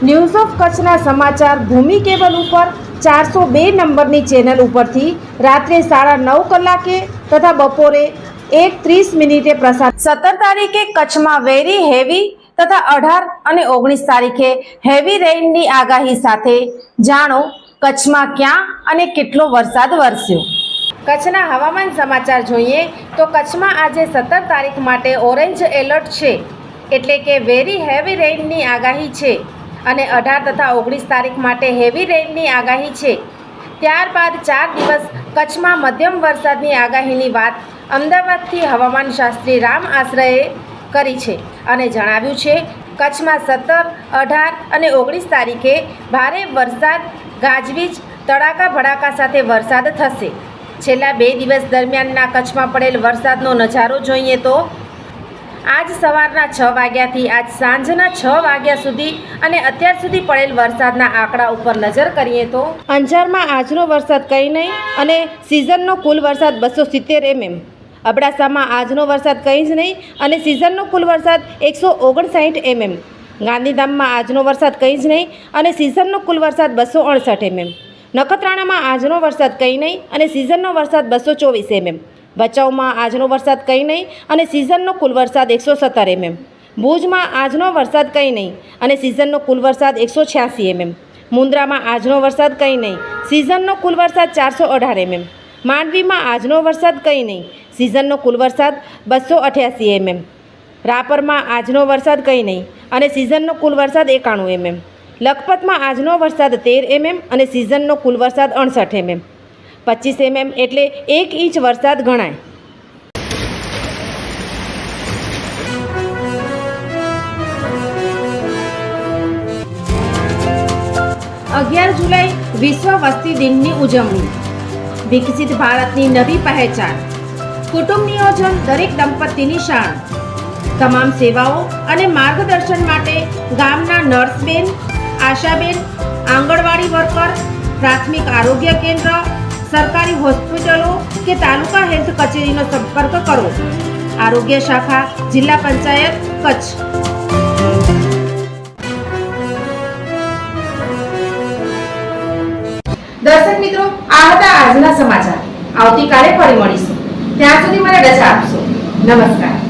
News of કચ્છના સમાચાર ભૂમિ cable ઉપર ચારસો બે નંબરની ચેનલ ઉપરથી રાત્રે સાડા નવ કલાકે તથા બપોરે એક ત્રીસ મિનિટે પ્રસાર સત્તર તારીખે કચ્છમાં વેરી હેવી તથા અઢાર અને ઓગણીસ તારીખે હેવી રેઇનની આગાહી સાથે જાણો કચ્છમાં ક્યાં અને કેટલો વરસાદ વરસ્યો. કચ્છના હવામાન સમાચાર જોઈએ તો કચ્છમાં આજે સત્તર તારીખ માટે ઓરેન્જ એલર્ટ છે. એટલે કે વેરી હેવી રેઇનની આગાહી છે. અને અઢાર તથા ઓગણીસ તારીખ માટે હેવી રેઇનની આગાહી છે. ત્યારબાદ ચાર દિવસ કચ્છમાં મધ્યમ વરસાદની આગાહીની વાત અમદાવાદથી હવામાન શાસ્ત્રી રામ આશ્રયે કરી છે અને જણાવ્યું છે, કચ્છમાં સત્તર, અઢાર અને ઓગણીસ તારીખે ભારે વરસાદ, ગાજવીજ, તડાકા ભડાકા સાથે વરસાદ થશે. છેલ્લા બે દિવસ દરમિયાનના કચ્છમાં પડેલ વરસાદનો નજારો જોઈએ તો આજ સવારના છ વાગ્યાથી આજ સાંજના છ વાગ્યા સુધી અને અત્યાર સુધી પડેલ વરસાદના આંકડા ઉપર નજર કરીએ તો અંજારમાં આજનો વરસાદ કંઈ નહીં અને સિઝનનો કુલ વરસાદ બસો સિત્તેર એમએમ. અબડાસામાં આજનો વરસાદ કંઈ જ નહીં અને સિઝનનો કુલ વરસાદ એકસો ઓગણસાઠ એમએમ. ગાંધીધામમાં આજનો વરસાદ કંઈ જ નહીં અને સિઝનનો કુલ વરસાદ બસો અડસઠ એમએમ. નખત્રાણામાં આજનો વરસાદ કંઈ નહીં અને સિઝનનો વરસાદ બસો ચોવીસ એમએમ. ભચાઉમાં આજનો વરસાદ કંઈ નહીં અને સિઝનનો કુલ વરસાદ એકસો સત્તર એમએમ. ભુજમાં આજનો વરસાદ કંઈ નહીં અને સિઝનનો કુલ વરસાદ એકસો છ્યાસી એમએમ. મુન્દ્રામાં આજનો વરસાદ કંઈ નહીં, સિઝનનો કુલ વરસાદ ચારસો અઢાર એમએમ. માંડવીમાં આજનો વરસાદ કંઈ નહીં, સિઝનનો કુલ વરસાદ બસો અઠ્યાસી એમએમ. રાપરમાં આજનો વરસાદ કંઈ નહીં અને સિઝનનો કુલ વરસાદ એકાણું એમએમ. લખપતમાં આજનો વરસાદ તેર એમએમ અને સિઝનનો કુલ વરસાદ અડસઠ એમએમ. પચીસ એમએમ એટલે એક ઇંચ વરસાદ ગણાય. અગિયાર જુલાઈ વિશ્વ વસ્તી દિનની ઉજવણી. વિકસિત ભારતની નવી પહેચાન. કુટુંબ નિયોજન દરેક દંપતીની શાન. તમામ સેવાઓ અને માર્ગદર્શન માટે ગામના નર્સબેન, આશાબેન, આંગણવાડી વર્કર, પ્રાથમિક આરોગ્ય કેન્દ્ર સરકારી હોસ્પિટલો કે તાલુકા હેલ્થ કચેરીનો સંપર્ક કરો. આરોગ્ય શાખા, જિલ્લા પંચાયત, કચ્છ. દર્શક મિત્રો, આ હતા આજના સમાચાર. આવતીકાલે ફરી મળીશું. ત્યાં સુધી મને રજા આપશો. નમસ્કાર.